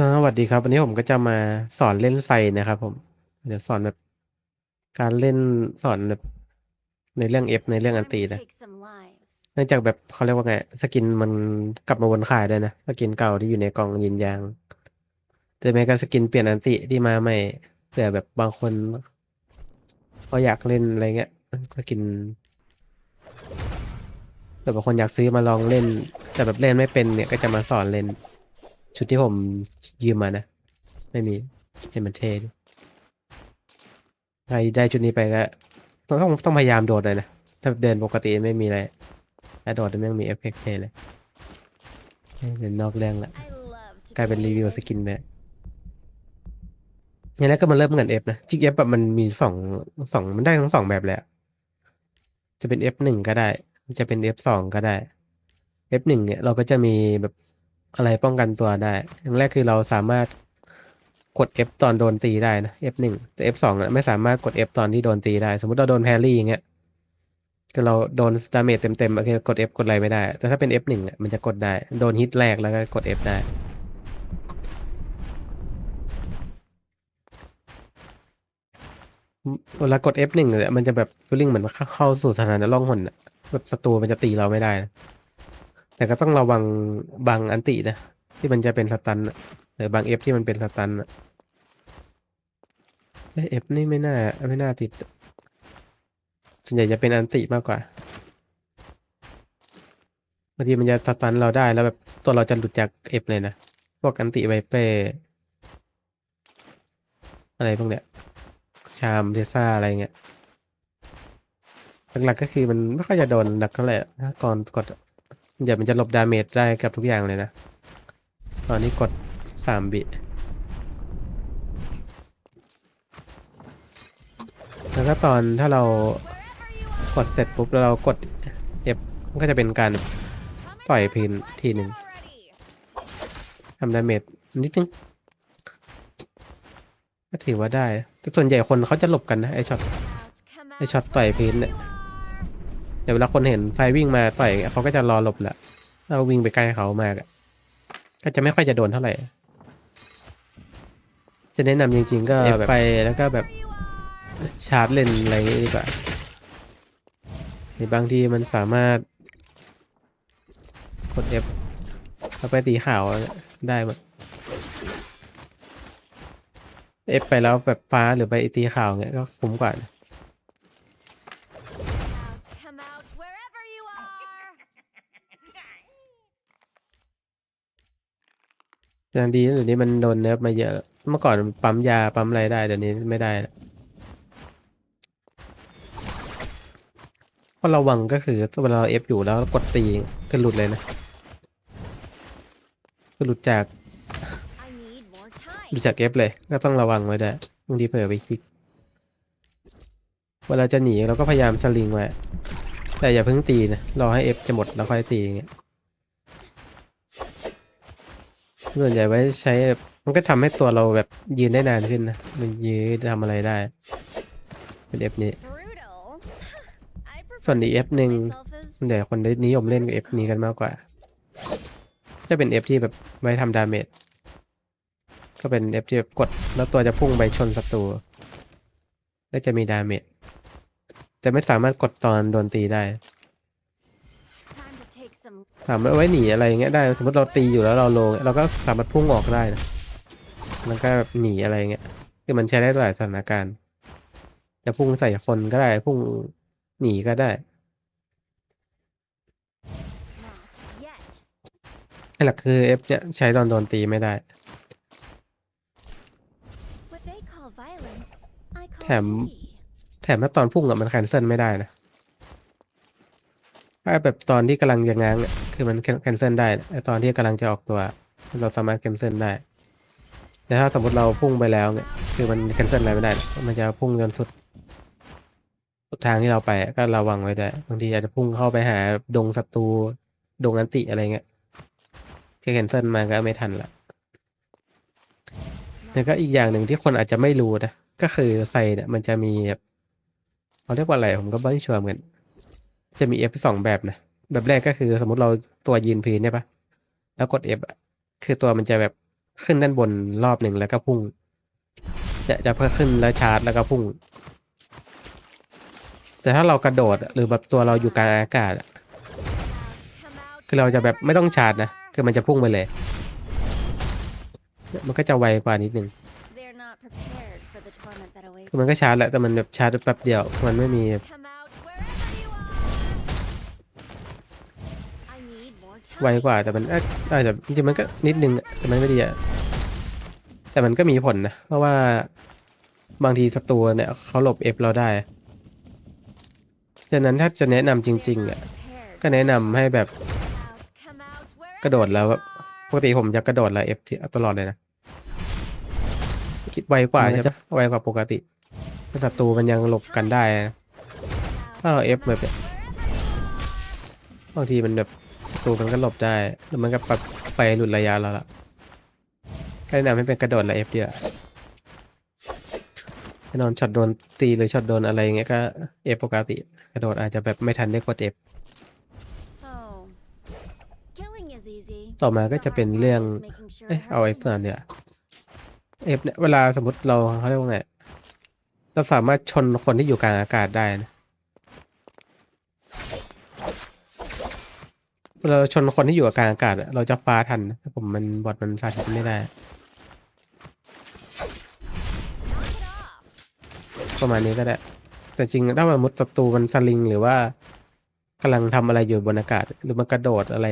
สวัสดีครับ วันนี้ผมก็จะมาสอนเล่นไซนะครับผม เดี๋ยวสอนแบบการเล่นสอนแบบในเรื่อง F ในเรื่องอันตีนะเนื่องจากแบบเขาเรียกว่าไงสกินมันกลับมาวนขายได้นะสกินเก่าที่อยู่ในกล่องยินยางแต่แม้ก็สกินเปลี่ยนอันติที่มาใหม่เผื่อแบบบางคนเขาอยากเล่นอะไรเงี้ยสกินแบบบางคนอยากซื้อมาลองเล่น แต่แบบเล่นไม่เป็นเนี่ยก็จะมาสอนเล่น ชุดที่ผมยืมมานะ ไม่มีให้มันเท่ดิใครได้ชุดนี้ไปก็ต้องต้องต้องพยายามโดดเลยนะ ถ้าเดินปกติไม่มีอะไรถ้าโดดมันยังมีเอฟเฟกต์เทเลยเดินนอกเรื่องละกลายเป็นรีวิวสกินแบบอย่างแรกก็มาเริ่มกัน F นะจริง F แบบมันมีสองสองมันได้ทั้งสองแบบเละจะเป็น F หนึ่งก็ได้ จะเป็น F สองก็ได้ F หนึ่งเนี่ยเราก็จะมีแบบ อะไรป้องกันตัวได้อย่างแรกคือเราสามารถกด F ตอนโดนตีได้นะ F หนึ่งแต่ F สองอะไม่สามารถกด F ตอนที่โดนตีได้ สมมติเราโดนแพรรี่อย่างเงี้ยคือเราโดนดาเมจเต็มๆโอเคกด F กดอะไรไม่ได้ แต่ถ้าเป็น F หนึ่งอะมันจะกดได้ โดนฮิตแรกแล้วก็กด F ได้เวลากด F หนึ่งเนี่ยมันจะแบบฟีลลิ่งเหมือนเข้าเข้าสู่สถานะล่องหนอะแบบศัตรูมันจะตีเราไม่ได้นะ แต่ก็ต้องระวังบางอันตินะ ที่มันจะเป็นสตันหรือบาง F ที่มันเป็นสตันเอ้ย F นี่ไม่น่าไม่น่าติดส่วนใหญ่จะเป็นอันติมากกว่าบางทีมันจะสตันเราได้แล้วแบบตัวเราจะหลุดจาก F เลยนะ พวกอันติไวเปอร์อะไรพวกเนี้ย ชามเทซ่าอะไรเงี้ยหลักๆก็คือมันไม่ค่อยจะโดนหนักเท่าไหร่ถ้าก่อนกด เดี๋ยวมันจะหลบดาเมจได้กับทุกอย่างเลยนะ ตอนนี้กดสามบิแล้วก็ตอนถ้าเรากดเสร็จปุ๊บแล้วเรากด F มันก็จะเป็นการต่อยพื้นทีหนึ่งทำดาเมจนิดนึงก็ถือว่าได้แต่ส่วนใหญ่คนเขาจะหลบกันนะไอช็อตไอช็อตต่อยพื้นเนี่ย เดี๋ยวเวลาคนเห็นไฟวิ่งมาต่อยอย่างเงี้ยเขาก็จะรอหลบแหละเราวิ่งไปใกล้เขามากอะก็จะไม่ค่อยจะโดนเท่าไหร่ จะแนะนำจริงๆก็แบบไปแล้วก็แบบ Wherever you are. ชาร์จเลนอะไรอย่างงี้ดีกว่าในบางทีมันสามารถกด F แล้วไปตีข่าวได้หมด F ไปแล้วแบบฟ้าหรือไปตีข่าวเงี้ยก็คุ้มกว่านะ Out, come out wherever you are. อย่างดีเดี๋ยวนี้มันโดนเนิร์ฟมาเยอะแล้วเมื่อก่อนปั๊มยาปั๊มอะไรได้เดี๋ยวนี้ไม่ได้แล้วเพราะระวังก็คือเวลาเราเอฟอยู่แล้วกดตีก็หลุดเลยนะก็หลุดจากหลุดจากเอฟเลย ก็ต้องระวังไว้ด้วยบางทีเผลอไปคลิกเวลาจะหนีเราก็พยายามสลิงไว้แต่อย่าเพิ่งตีนะรอให้เอฟจะหมดแล้วค่อยตีอย่างเงี้ย ส่วนใหญ่ไว้ใช้มันก็ทำให้ตัวเราแบบยืนได้นานขึ้นนะ มันยืนทำอะไรได้ เป็นเอฟนี้ ส่วน to ดีเอฟหนึ่ง myself as ส่วนใหญ่คนได้นิยมเล่นกับเอฟนี้กันมากกว่า จะเป็นเอฟที่แบบไว้ทำดาเมจ ก็เป็นเอฟที่แบบกดแล้วตัวจะพุ่งไปชนศัตรู ก็จะมีดาเมจ แต่ไม่สามารถกดตอนโดนตีได้ to take some ถามว่าเอาไว้หนีอะไรอย่างเงี้ยได้ สมมติเราตีอยู่แล้วเราลงเราก็สามารถพุ่งออกได้นะมันก็แบบหนีอะไรเงี้ยคือมันใช้ได้หลายสถานการณ์ จะพุ่งใส่คนก็ได้ พุ่งหนีก็ได้ not yet. ให้หลักคือเอฟเนี่ยใช้ตอนโดนตีไม่ได้ What they call violence, I call แถม beauty. แถมถ้าตอนพุ่งอะมันแคนเซิลไม่ได้นะ ถ้าแบบตอนที่กำลังจะง้างอะคือมันแคนเซิลได้แต่ตอนที่กำลังจะออกตัว เราสามารถแคนเซิลได้ แต่ถ้าสมมติเราพุ่งไปแล้วเนี่ยคือมันแคนเซิลอะไรไม่ได้ มันจะพุ่งจนสุดสุดทางที่เราไปก็ระวังไว้ด้วยบางทีอาจจะพุ่งเข้าไปหาดงศัตรูดงอันติอะไรเงี้ยแค่แคนเซิลมาก็ไม่ทันละแล้วก็อีกอย่างหนึ่งที่คนอาจจะไม่รู้นะก็คือไซเนี่ยมันจะมีแบบเขาเรียกว่าอะไรผมก็ไม่ชัวร์เหมือน จะมี F สองแบบนะ แบบแรกก็คือสมมติเราตัวยืนพื้นเนี่ยปะแล้วกด F อะคือตัวมันจะแบบขึ้นด้านบนรอบหนึ่งแล้วก็พุ่งเนี่ยจะเพิ่มขึ้นแล้วชาร์จแล้วก็พุ่ง แต่ถ้าเรากระโดดอะหรือแบบตัวเราอยู่กลางอากาศอะ Come out คือเราจะแบบไม่ต้องชาร์จนะ คือมันจะพุ่งไปเลยเนี่ยมันก็จะไวกว่านิดนึง They're not prepared for the torment that awaits. คือมันก็ชาร์จแหละแต่มันแบบชาร์จแป๊บเดียว มันไม่มี ไว time. กว่าแต่มันอาจอาจจะจริงๆมันก็นิดนึงอะแต่มันไม่ดีอะแต่มันก็มีผลนะ เพราะว่าบางทีศัตรูเนี่ยเขาหลบเอฟเราได้ฉะนั้นถ้าจะแนะนำจ They're ริง not ๆอะ prepared ก็แนะนำให้แบบ Come out, come out กระโดด wherever แล้ว you แบบปกติผมจะกระโดดแล้วเอฟตลอดเลยนะคิดไวกว่าใช่ปะไวกว่าปกติถ้าศัตรูมันยังหลบกันได้นะ are. ถ้าเรา F Come แบบ out wherever you are. บางทีมันแบบศั ตูมันก็หลบได้ แล้วมันก็ปับไปหลุดระยะเราละก็แนะนำให้เป็นกระโดดละเอฟเดียวแน่นอนช็อตโดนตีหรือช็อตโดนอะไรอย่างเงี้ยก็เอฟปกติ กระโดดอาจจะแบบไม่ทันได้กดเอฟต่อมาก็จะเป็นเรื่อง เอ้ยเอาเอฟก่อนเนี่ยเอฟเนี่ยเวลาสมมติเราเขาเรียกว่าไงเราสามารถชนคนที่อยู่กลางอากาศได้นะ เราชนคนที่อยู่กลางอากาศอะเราจะฟ้าทันนะแต่ผมมันบอดมันสาธิตไม่ได้ประมาณนี้ก็ได้ แต่จริงถ้าสมมติศัตรูมันสลิงหรือว่ากำลังทำอะไรอยู่บนอากาศ หรือมันกระโดดอะไร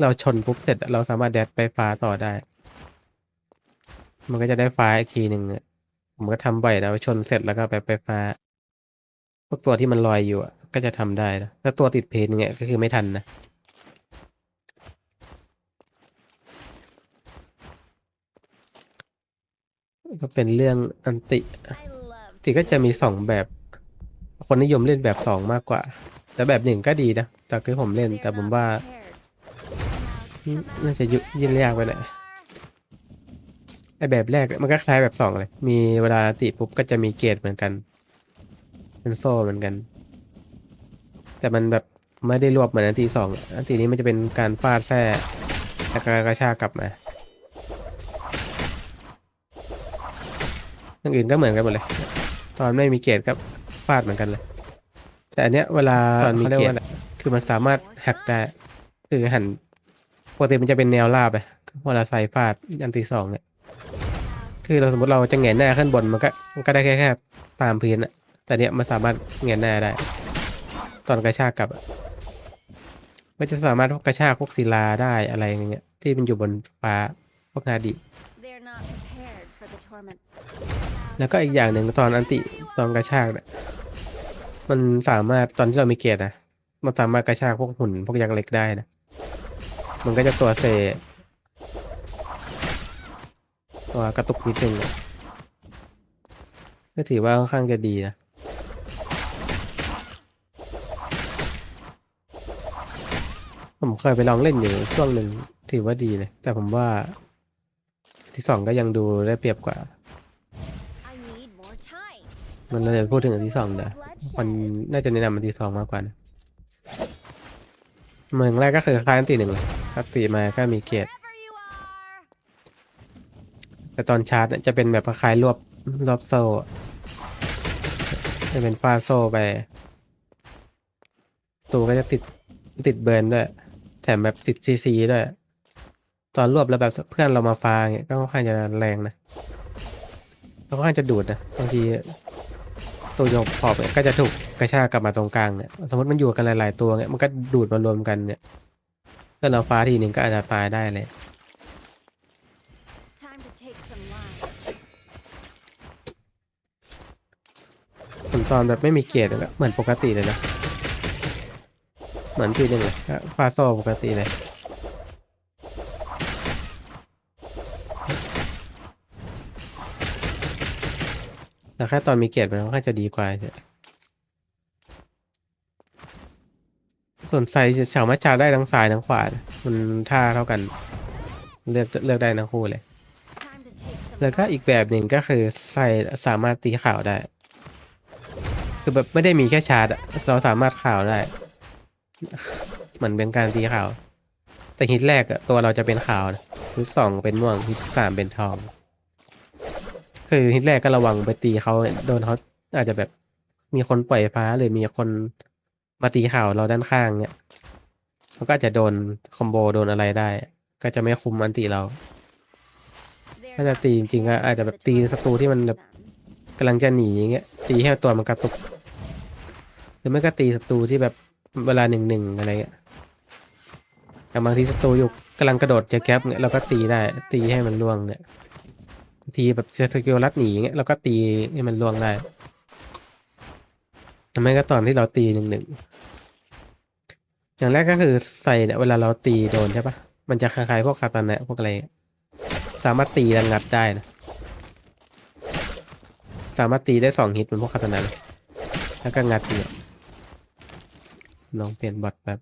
เราชนปุ๊บเสร็จ เราสามารถแดดไปฟ้าต่อได้ มันก็จะได้ฟ้าอีกทีหนึ่งผมก็ทำบ่อยนะชนเสร็จแล้วก็ไปไปฟ้า พวกตัวที่มันลอยอยู่ก็จะทำได้นะถ้าตัวติดเพนเงี้ยก็คือไม่ทันนะ ก็เป็นเรื่องอันติ I love ติก็จะมีสองแบบ คนนิยมเล่นแบบสองมากกว่า แต่แบบหนึ่งก็ดีนะจากที่ผมเล่น แต่ผมว่า น่าจะยุยิ่งยากไปหน่อยไอแบบแรกมันก็คล้ายแบบสองเลย มีเวลาติปุ๊บก็จะมีเกรดเหมือนกัน เป็นโซ่เหมือนกัน แต่มันแบบไม่ได้รวบเหมือนอันตีสองอันตีนี้มันจะเป็นการฟาดแท้แล้วก็กระชากกลับมา อย่างอื่นก็เหมือนกันหมดเลย ตอนไม่มีเกรดก็ฟาดเหมือนกันเลย แต่อันเนี้ยเวลาตอนมีเกรดคือมันสามารถแฮกได้คือหันปกติมันจะเป็นแนวราบไปเวลาใส่ฟาดอันตีสองเนี่ยคือเราสมมติเราจะแหงนหน้าขึ้นบนมันก็มันก็ได้แค่แค่ตามพื้นอะแต่เนี้ยมันสามารถแหงนหน้าได้ ตอนกระชากกลับอะมันจะสามารถกระชากพวกศิลาได้อะไรอย่างเงี้ยที่มันอยู่บนฟ้าพวกนาดิ แล้วก็อีกอย่างหนึ่งตอนอันติตอนกระชากเนี่ยมันสามารถตอนที่เรามีเกียรตินะมันสามารถกระชากพวกหุ่นพวกยักษ์เล็กได้นะ มันก็จะตัวเซตัวกระตุกนิดนึงอะก็ถือว่าค่อนข้างจะดีนะผมเคยไปลองเล่นอยู่ช่วงหนึ่งถือว่าดีเลย แต่ผมว่าที่สองก็ยังดูได้เปรียบกว่า มันเราจะพูดถึงอันที่สองเดี๋ยวมันน่าจะแนะนำอันที่สองมากกว่านะเมืองแรกก็คือคล้ายอันตีหนึ่งเลยครับตีมาก็มีเกรติ Wherever you are. แต่ตอนชาร์จจะเป็นแบบคล้ายรวบรวบโซ่จะเป็นฟาโซ่ไปตัวก็จะติดติดเบิร์นด้วย แถมแบบติดซีซีด้วย ตอนรวบแล้วแบบเพื่อนเรามาฟาเงี้ยก็ค่อนข้างจะแรงนะแล้วค่อนข้างจะดูดนะบางที ตัวโยกขอบเนี่ยก็จะถูกกระชากกลับมาตรงกลางเนี่ยสมมติมันอยู่กันหลาย ๆ ตัวเนี่ยมันก็ดูดมารวมกันเนี่ยเพื่อนเราฟ้าทีหนึ่งก็อาจจะตายได้เลย Time to take some lives. ผมตอนแบบไม่มีเกียรติก็เหมือนปกติเลยนะเหมือนทีหนึ่งเลยก็ฟาโซ่ปกติเลย แต่แค่ตอนมีเกียรติมันค่อนข้างจะดีกว่าเฉยส่วนไซส์สามารถชาได้ทั้งซ้ายทั้งขวานมันท่าเท่ากัน เลือกเลือกได้ทั้งคู่เลย แล้วก็อีกแบบหนึ่งก็คือใส่สามารถตีข่าวได้ คือแบบไม่ได้มีแค่ชาร์จอะเราสามารถข่าวได้เหมือนเป็นการตีข่าว แต่ฮิตแรกตัวเราจะเป็นข่าวฮิตสองเป็นม่วงฮิตสามเป็นทอง คือฮิตแรกก็ระวังไปตีเขาโดนเขาอาจจะแบบมีคนปล่อยฟ้าหรือมีคนมาตีข่าวเราด้านข้างเนี่ยเขาก็อาจจะโดนคอมโบโดนอะไรได้ ก็จะไม่คุมอันติเรา ถ้าจะตีจริงๆก็อาจจะแบบตีศัตรูที่มันแบบกำลังจะหนีอย่างเงี้ยตีให้ตัวมันกระตุก หรือไม่ก็ตีศัตรูที่แบบเวลาหนึ่งหนึ่งอะไรเงี้ยแต่บางทีศัตรูอยู่กำลังกระโดดจอแก๊ปเงี้ยเราก็ตีได้ตีให้มันล่วงเนี่ย ทีแบบเจอสกิลลัดหนีเงี้ยเราก็ตีให้มันล่วงได้ทำไมก็ตอนที่เราตีหนึ่งหนึ่งอย่างแรกก็คือใส่เนี่ยเวลาเราตีโดนใช่ปะมันจะคล้ายๆพวกคาตานะพวกอะไร สามารถตีแรงงัดได้นะ สามารถตีได้สองฮิตเหมือนพวกคาตานะแล้วก็งัดเนี่ยลองเปลี่ยนบอทแบบ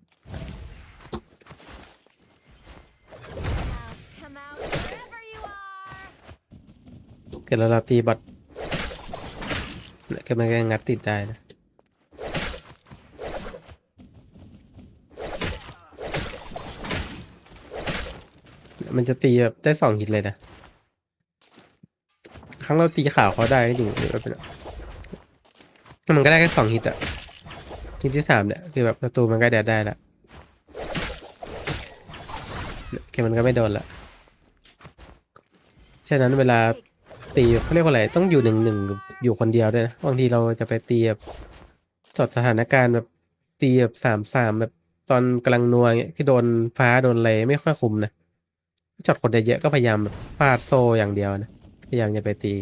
เกิดเราเราตีบอทเนี่ยก็มันก็งัดติดได้นะเนี่ยมันจะตีแบบได้สองฮิตเลยนะ ครั้งเราตีข่าวเขาได้ก็จริงหรือว่าเป็นมันก็ได้แค่สองฮิตอะฮิตที่สามเนี่ยคือแบบประตูมันก็แดดได้ละเนี่มันก็ไม่โดนละฉะนั้นเวลา ตีเขาเรียกว่าอะไรต้องอยู่หนึ่งหนึ่งอยู่คนเดียวด้วยนะบางทีเราจะไปตีแบบจดสถานการณ์แบบตีแบบสามสามแบบตอนกำลังนัวเงี้ยที่โดนฟ้าโดนอะไรไม่ค่อยคุมนะช็อตคนเยอะๆก็พยายามแบบฟาดโซอย่างเดียวนะพยายามจะไปตี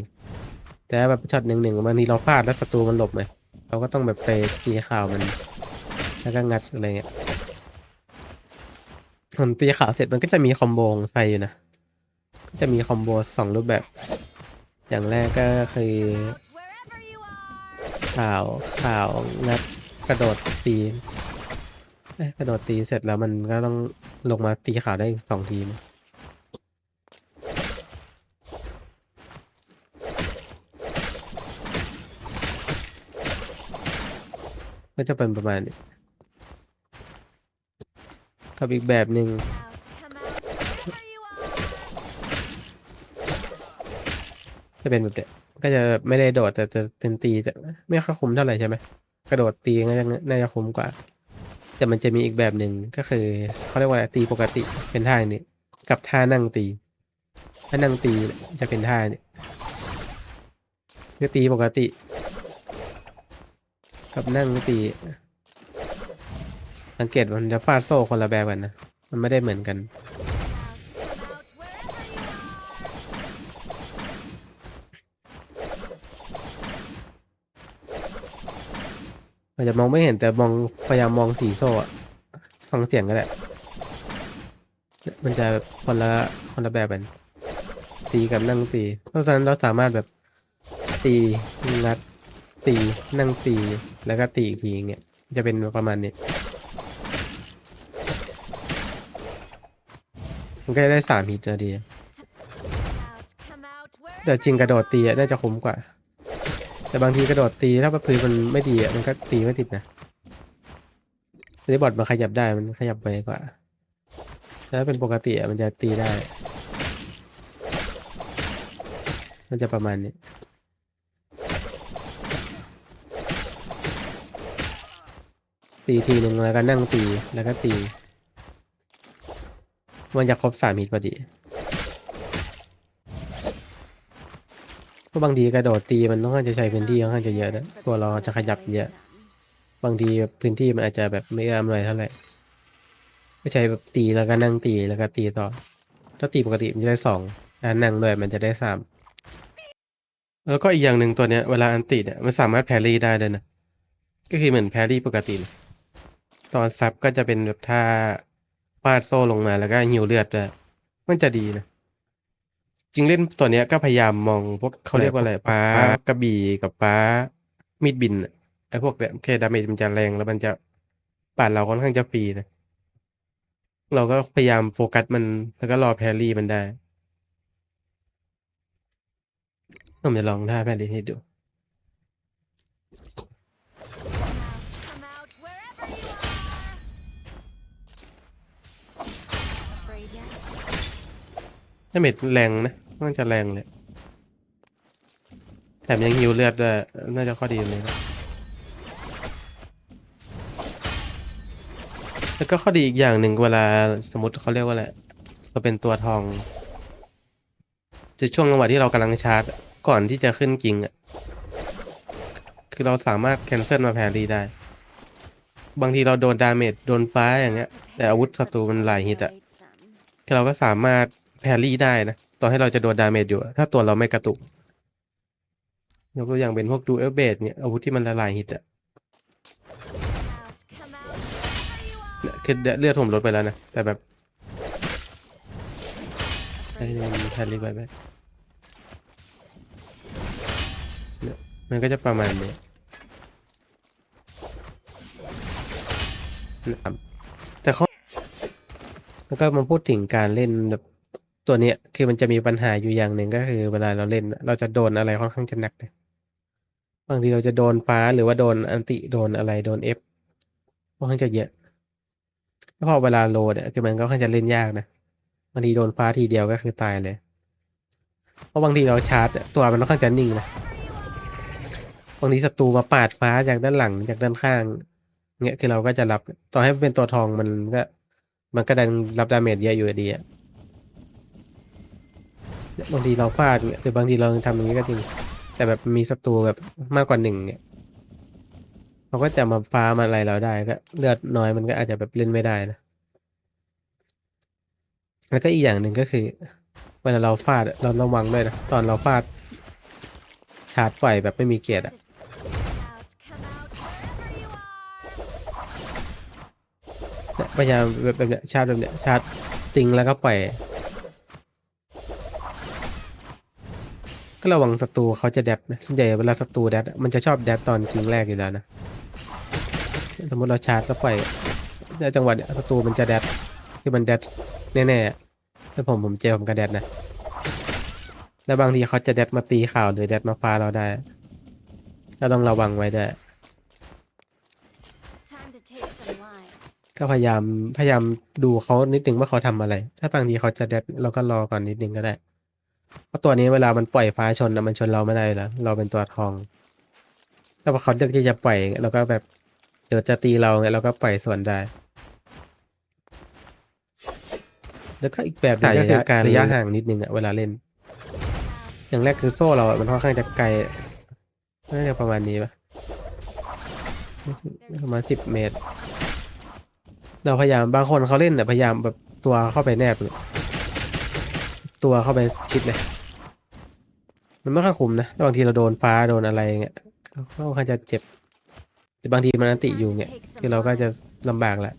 แต่แบบช็อตหนึ่งหนึ่งบางทีเราฟาดแล้วศัตรูมันหลบไงเราก็ต้องแบบไปตีข่าวมัน แล้วก็งัดอะไรเงี้ยผมตีข่าวเสร็จมันก็จะมีคอมโบของไฟอยู่นะก็จะมีคอมโบสองรูปแบบ อย่างแรกก็คือข่าวข่าวงัดกระโดดตีกระโดดตีเสร็จแล้วมันก็ต้องลงมาตีข่าวได้อีกสองทีนะก็จะเป็นประมาณนี้กับอีกแบบหนึ่ง จะเป็นแบบเนี้ยก็จะไม่ได้โดดแต่จะเป็นตีจะไม่ค่อยคุ้มเท่าไหร่ใช่ไหมกระโดดตีน่าจะน่าจะคุ้มกว่า แต่มันจะมีอีกแบบหนึ่งก็คือเขาเรียกว่าอะไรตีปกติเป็นท่านี้กับท่านั่งตีถ้านั่งตีจะเป็นท่านี้คือตีปกติ กับนั่งตีสังเกตมันจะฟาดโซ่คนละแบบกันนะมันไม่ได้เหมือนกัน อาจจะมองไม่เห็นแต่มองพยายามมองสีโซ่อะฟังเสียงก็ได้มันจะแบบคนละคนละแบบกันตีกับนั่งตีเพราะฉะนั้นเราสามารถแบบตีงัดตีนั่งตีแล้วก็ตีอีกทีอย่างเงี้ยจะเป็นประมาณนี้มันก็จะได้สามฮิตนะดีแต่จริงกระโดดตีน่าจะคุ้มกว่า แต่บางทีกระโดดตีถ้าพื้นมันไม่ดีอะมันก็ตีไม่ติดนะทีนี้บอร์ดมันขยับได้มันขยับไวกว่าแต่ถ้าเป็นปกติอะมันจะตีได้ มันจะประมาณนี้ตีทีหนึ่งแล้วก็นั่งตีแล้วก็ตี มันจะครบสามฮิตพอดี เพราะบางทีกระโดดตีมันต้องการจะใช้พื้นที่ค่อนข้างจะเยอะนะตัวเราจะขยับเยอะ บางทีแบบพื้นที่มันอาจจะแบบไม่เอำนวยเท่าไหร่ก็ใช้แบบตีแล้วก็นั่งตีแล้วก็ตีต่อ ถ้าตีปกติมันจะได้สองถ้านั่งด้วยมันจะได้สามแล้วก็อีกอย่างหนึ่งตัวเนี้ยเวลาอันติเนี่ยมันสามารถแพรี่ได้ด้วยนะก็คือเหมือนแพรี่ปกติตอนซับก็จะเป็นแบบท่าฟาดโซ่ลงมาแล้วก็หิวเลือดด้วยมันจะดีนะ จริงเล่นตัวเนี้ยก็พยายามมองพวกเขาเรียกว่าอะไรป้ากระบี่กับป้ามีดบินอะไอ้พวกแบบโอเคดาเมจมันจะแรงแล้วมันจะป่านเราค่อนข้างจะฟรีนะ เราก็พยายามโฟกัสมันแล้วก็รอแพรรี่มันได้ผมจะลองท่าแพรรี่ให้ดู Come out, wherever you are. Afraid yet? ดาเมจแรงนะ น่าจะแรงเลย แถมยังฮิวเลือดด้วย น่าจะข้อดีเลยนะแล้วก็ข้อดีอีกอย่างหนึ่งเวลาสมมติเขาเรียกว่าอะไรเราเป็นตัวทอง จะช่วงจังหวะที่เรากำลังชาร์จ ก่อนที่จะขึ้นจริงอะ คือเราสามารถแคนเซิลมาแพรรี่ได้ บางทีเราโดนดาเมจโดนฟ้าอย่างเงี้ย แต่อาวุธศัตรูมันหลายฮิตอะคือเราก็สามารถแพรรี่ได้นะ ต่อให้เราจะโดนดาเมจอยู่ ถ้าตัวเราไม่กระตุกยกตัวอย่างเป็นพวกดูเอลเบดเนี่ยอาวุธที่มันละลายฮิตอะเนี่ยคือเลือดผมลดไปแล้วนะ แต่แบบให้มันแพรรี่ไปไหมเนี่ยมันก็จะประมาณนี้นะครับแต่เขาแล้วก็มาพูดถึงการเล่นแบบ ตัวเนี้ยคือมันจะมีปัญหาอยู่อย่างหนึ่งก็คือ เวลาเราเล่น เราจะโดนอะไรค่อนข้างจะหนักเลยบางทีเราจะโดนฟ้าหรือว่าโดนอันติโดนอะไรโดนเอฟค่อนข้างจะเยอะแล้วพอเวลาโหลดเนี่ยคือมันก็ค่อนข้างจะเล่นยากนะบางทีโดนฟ้าทีเดียวก็คือตายเลย เพราะบางทีเราชาร์จตัวมันค่อนข้างจะนิ่งนะบางทีศัตรูมาปาดฟ้าจากด้านหลังจากด้านข้างเนี่ยคือเราก็จะรับต่อให้เป็นตัวทองมันก็ มันก็ดันรับดาเมจเยอะอยู่ดีอะ บางทีเราพลาดเนี่ยหรือบางทีเราทำอย่างนี้ก็จริง แต่แบบมีศัตรูแบบมากกว่าหนึ่งเนี่ยเขาก็จะมาฟ้ามาอะไรเราได้ก็เลือดน้อยมันก็อาจจะแบบเล่นไม่ได้นะ แล้วก็อีกอย่างหนึ่งก็คือ เวลาเราฟาดเราระวังด้วยนะตอนเราฟาดชาร์จปล่อยแบบไม่มีเกียรติอะพยายามแบบแบบเนี้ยชาร์จแบบเนี้ยชาร์จติงแล้วก็ปล่อย ก็ระวังศัตรูเขาจะแดดนะส่วนใหญ่เวลาศัตรูแดดอะมันจะชอบแดดตอนกิงแรกอยู่แล้วนะ สมมติเราชาร์จก็ปล่อยในจังหวะเนี้ยศัตรูมันจะแดดคือมันแดดแน่ๆอะถ้าผมผมเจอผมก็แดดนะแล้วบางทีเขาจะแดดมาตีข่าวหรือแดดมาฟ้าเราได้เราต้องระวังไว้ด้วย Time to take some lives. ก็พยายามพยายามดูเขานิดนึงว่าเขาทำอะไร ถ้าบางทีเขาจะแดดเราก็รอก่อนนิดนึงก็ได้ เพราะตัวนี้เวลามันปล่อยฟ้าชนนะมันชนเราไม่ได้อยู่แล้ว เราเป็นตัวทอง ถ้าพอเขาเลือกที่จะปล่อยเราก็แบบเดี๋ยวจะตีเราไงเราก็ปล่อยส่วนได้ แล้วก็อีกแบบหนึงก็คือการระยะห่างนิดนึงอะเวลาเล่น อย่างแรกคือโซ่เราอะมันค่อนข้างจะไกลน่าจะประมาณนี้ปะประมาณสิบเมตร เราพยายามบางคนเขาเล่นแต่ะพยายามแบบตัวเข้าไปแนบเลย ตัวเข้าไปชิดเลย มันไม่ค่อยคุ้มนะบางทีเราโดนฟ้าโดนอะไรเงี้ยก็ค่อนข้างจะเจ็บ แต่บางทีมันอันติอยู่เงี้ยคือเราก็จะลำบากแหละ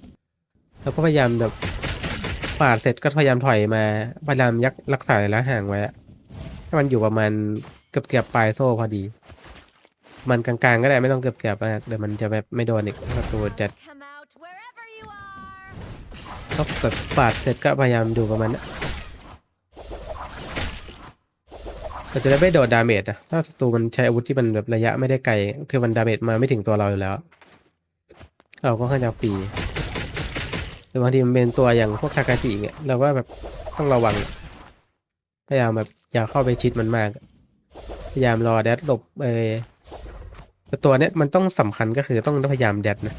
เราก็พยายามแบบปาดเสร็จก็พยายามถอยมาพยายามยักรักษาระยะห่างไว้อะให้มันอยู่ประมาณเกือบเกือบๆปลายโซ่พอดี มันกลางๆก็ได้ไม่ต้องเกือบเกือบๆมากเดี๋ยวมันจะแบบไม่โดนอีกถ้าตัวจะ Come out wherever you are. ก็แบบปาดเสร็จก็พยายามดูประมาณนั้น เราจะได้ไม่โดนดาเมจนะถ้าศัตรูมันใช้อาวุธที่มันแบบระยะไม่ได้ไกล คือมันดาเมจมาไม่ถึงตัวเราอยู่แล้ว เราก็ค่อนข้างจะฟรีหรือบางทีมันเป็นตัวอย่างพวกคากาจิเนี่ยเราก็แบบต้องระวังพยายามแบบอย่าเข้าไปชิดมันมาก พยายามรอแดดหลบเออแต่ตัวเนี้ยมันต้องสำคัญก็คือต้องพยายามแดดนะ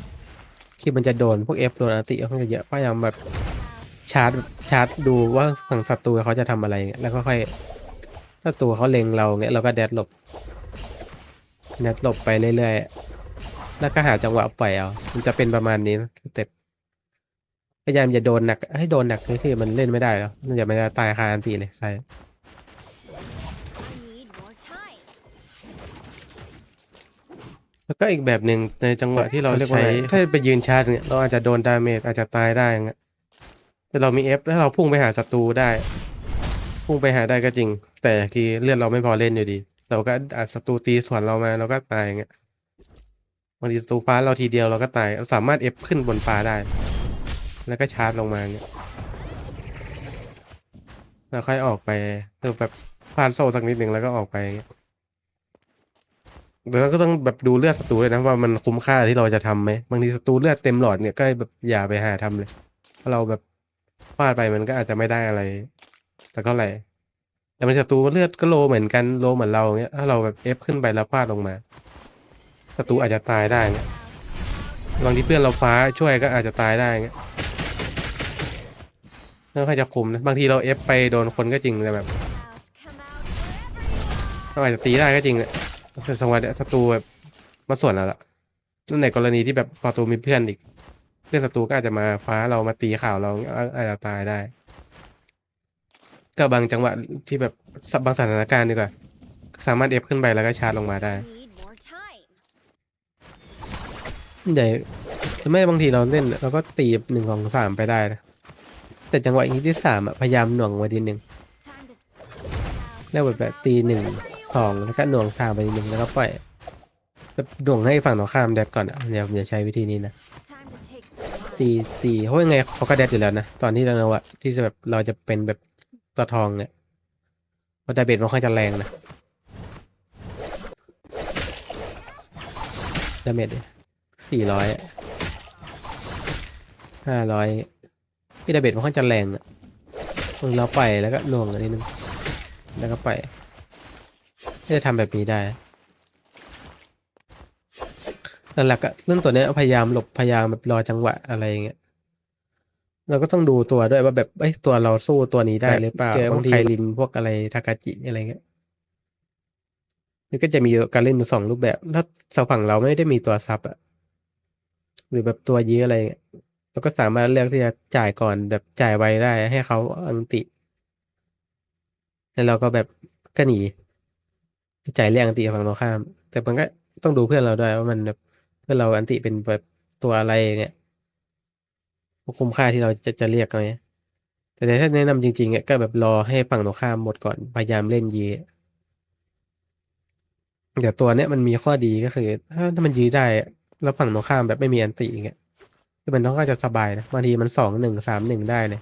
คือมันจะโดนพวกเอฟโดนอาติค่อนข้างจะเยอะพยายามแบบชาร์จชาร์จดูว่าฝั่งศัตรูเขาจะทำอะไรแล้วก็ค่อย ศัตรูเขาเล็งเราเงี้ยเราก็แดดหลบแดดหลบไปเรื่อยๆแล้วก็หาจังหวะปล่อยเอามันจะเป็นประมาณนี้นะสเต็ปพยายามอย่าโดนหนักให้โดนหนักก็คือมันเล่นไม่ได้แล้วมันจะไม่ได้ตายคาอันตีเลยใช่ I need more time. แล้วก็อีกแบบหนึ่งในจังหวะที่เราใช้ถ้าไปยืนชาร์จเนี่ยเราอาจจะโดนดาเมจอาจจะตายได้เงี้ยแต่เรามีเอฟแล้วเราพุ่งไปหาศัตรูได้ พุ่งไปหาได้ก็จริง แต่คือเลือดเราไม่พอเล่นอยู่ดี เราก็อาจศัตรูตีสวนเรามาเราก็ตายอย่างเงี้ยบางทีศัตรูฟ้าเราทีเดียวเราก็ตายเราสามารถเอฟขึ้นบนฟ้าได้ แล้วก็ชาร์จลงมาเงี้ยแล้วค่อยออกไปคือแบบพานโซ่สักนิดหนึ่งแล้วก็ออกไปอย่างเงี้ยเดี๋ยวเราก็ต้องแบบดูเลือดศัตรูเลยนะว่ามันคุ้มค่าที่เราจะทำไหมบางทีศัตรูเลือดเต็มหลอดเนี่ยก็แบบอย่าไปหาทำเลย เพราะเราแบบพลาดไปมันก็อาจจะไม่ได้อะไร แต่ก็ไรแต่มันศัตรูเลือดก็โลเหมือนกันโลเหมือนเราเงี้ยถ้าเราแบบเอฟขึ้นไปแล้วพลาดลงมาศัตรูอาจจะตายได้เงี้ยบางทีเพื่อนเราฟ้าช่วยก็อาจจะตายได้เงี้ยไม่ค่อยจะคุมนะบางทีเราเอฟไปโดนคนก็จริงแต่แบบเราอาจจะตีได้ก็จริงแหละแต่สังวัยศัตรูแบบมาส่วนเราละนั่นในกรณีที่แบบศัตรูมีเพื่อนอีก เพื่อนศัตรูก็อาจจะมาฟ้าเรามาตีข่าวเราอาจจะตายได้ ก็บางจังหวะที่แบบบางสถานการณ์ดีกว่า สามารถเอฟขึ้นไปแล้วก็ชาร์จลงมาได้ใหญ่หรือไม่บางทีเราเล่นเราก็ตีหนึ่งของสามไปได้นะแต่จังหวะนี้ที่สามอะพยายามหน่วงไว้ทีหนึ่งแล้วแบบแบบตีหนึ่งสองแล้วก็หน่วงสามไปทีหนึ่งแล้วก็ปล่อยแบบหน่วงให้ฝั่งตรงข้ามแดดก่อนอะเดี๋ยวผมจะใช้วิธีนี้นะตีตีเพราะยังไงเขาก็แดดอยู่แล้วนะตอนที่เราอะที่จะแบบเราจะเป็นแบบ ตัวทองเนี่ยเพราะดาเบจมันค่อนจะแรงนะดาเมจสี่ร้อยห้าร้อยพี่ดาเบจมันค่อนจะแรงอะเราปล่อยแล้วก็หน่วงอันนี้นึงแล้วก็ไปก็จะทำแบบนี้ได้หลักๆอะเรื่องตัวเนี้ยพยายามหลบพยายามแบบรอจังหวะอะไรอย่างเงี้ย เราก็ต้องดูตัวด้วยว่าแบบเอ้ยตัวเราสู้ตัวนี้ได้หรือเปล่าเจอพวกบางทีลินพวกอะไรทากาจิอะไรเงี้ยมันก็จะมีการเล่นสองรูปแบบ ถ้าสฝั่งเราไม่ได้มีตัวซับอะหรือแบบตัวยื้ออะไรเงี้ยเราก็สามารถเลือกที่จะจ่ายก่อนแบบจ่ายไวได้ให้เขาอังติ แล้วเราก็แบบก็หนีจ่ายเรียกอังติฝั่งตรงข้าม แต่มันก็ต้องดูเพื่อนเราด้วยว่ามันแบบเพื่อนเราอันติเป็นแบบตัวอะไรอย่างเงี้ย คุ้มค่าที่เราจะจะเรียกไหมแต่ถ้าแนะนำจริงๆอะก็แบบรอให้ฝั่งตรงข้ามหมดก่อนพยายามเล่นยืดเดี๋ยวตัวเนี้ยมันมีข้อดีก็คือถ้าถ้ามันยื้อได้แล้วฝั่งตรงข้ามแบบไม่มีอันติอย่างเงี้ยคือมันต้องก็จะสบายนะบางทีมันสองหนึ่งสามหนึ่งได้เลย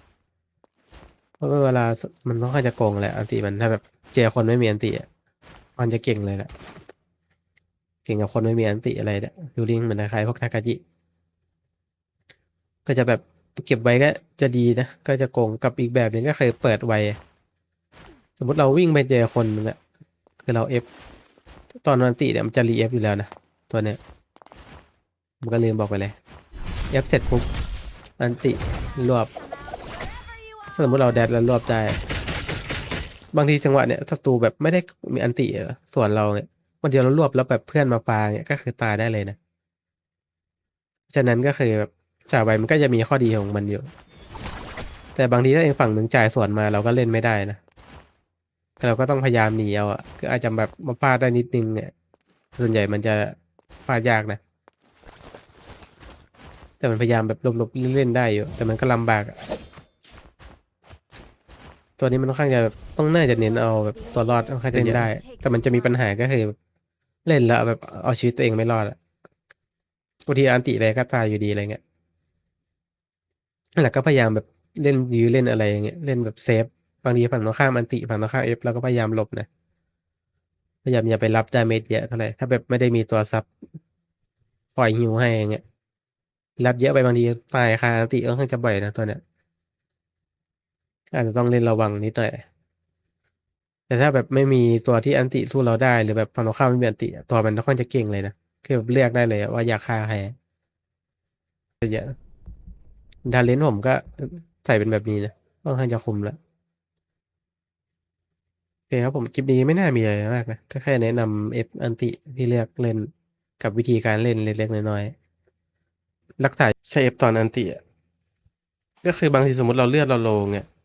เพราะว่าเวลามันต้องก็จะโกงแหละอันติมันถ้าแบบเจอคนไม่มีอันติอะมันจะเก่งเลยแหละเก่งกับคนไม่มีอันติอะไรเนี่ยฟิลลิ่งเหมือนคล้ายพวกทากาจิก็จะแบบ เก็บไว้ก็จะดีนะ ก็จะโกงกับอีกแบบหนึ่งก็คือเปิดไว้ สมมติเราวิ่งไปเจอคนนึงอะคือเราเอฟตอนอันติเนี่ยมันจะรีเอฟอยู่แล้วนะ ตัวเนี้ยผมก็ลืมบอกไปเลยเอฟเสร็จปุ๊บอันติรวบ สมมติเราแดดแล้วรวบได้ บางทีจังหวะเนี้ยศัตรูแบบไม่ได้มีอันติส่วนเราเนี่ยวันเดียวเรารวบแล้วแบบเพื่อนมาปาเนี่ยก็คือตายได้เลยนะฉะนั้นก็คือแบบ จ่ายไวมันก็จะมีข้อดีของมันอยู่ แต่บางทีถ้าเองฝั่งหนึ่งจ่ายส่วนมาเราก็เล่นไม่ได้นะเราก็ต้องพยายามหนีเอาอะคืออาจจะแบบมาพลาดได้นิดนึงเนี่ย ส่วนใหญ่มันจะพลาดยากนะ แต่มันพยายามแบบหลบๆเล่นๆได้อยู่ แต่มันก็ลำบากอะตัวนี้มันค่อนข้างจะแบบต้องน่าจะเน้นเอาแบบตัวรอดค่อนข้างจะเล่นได้ แต่มันจะมีปัญหาก็คือเล่นแล้วแบบเอาชีวิตตัวเองไม่รอดอะบางทีอันติอะไรก็ตายอยู่ดีอะไรเงี้ย นั่นแหละก็พยายามแบบเล่นยื้อเล่นอะไรอย่างเงี้ยเล่นแบบเซฟบางทีฝั่งตรงข้ามอันติฝั่งตรงข้ามเอฟเราก็พยายามหลบนะพยายามอย่าไปรับดาเมจเยอะเท่าไหร่ถ้าแบบไม่ได้มีตัวซับปล่อยฮิวให้อย่างเงี้ยรับเยอะไปบางทีตายคาอันติค่อนข้างจะบ่อยนะตัวเนี้ยอาจจะต้องเล่นระวังนิดหน่อยแต่ถ้าแบบไม่มีตัวที่อันติสู้เราได้หรือแบบฝั่งตรงข้ามไม่มีอันติตัวมันค่อนข้างจะเก่งเลยนะคือแบบเลือกได้เลยว่าอยากฆ่าใครเยอะ ดาเลนผมก็ใส่เป็นแบบนี้นะค่อนข้างจะคุมแล้วโอเคครับผมคลิปนี้ไม่น่ามีอะไรมากนะก็แค่แนะนำเอฟอันติที่เลือกเล่นกับวิธีการเล่นเล็กๆน้อยๆรักษาใช้เอฟตอนอันติอะก็คือบางทีสมมติเราเลือดเราโลงเนี่ย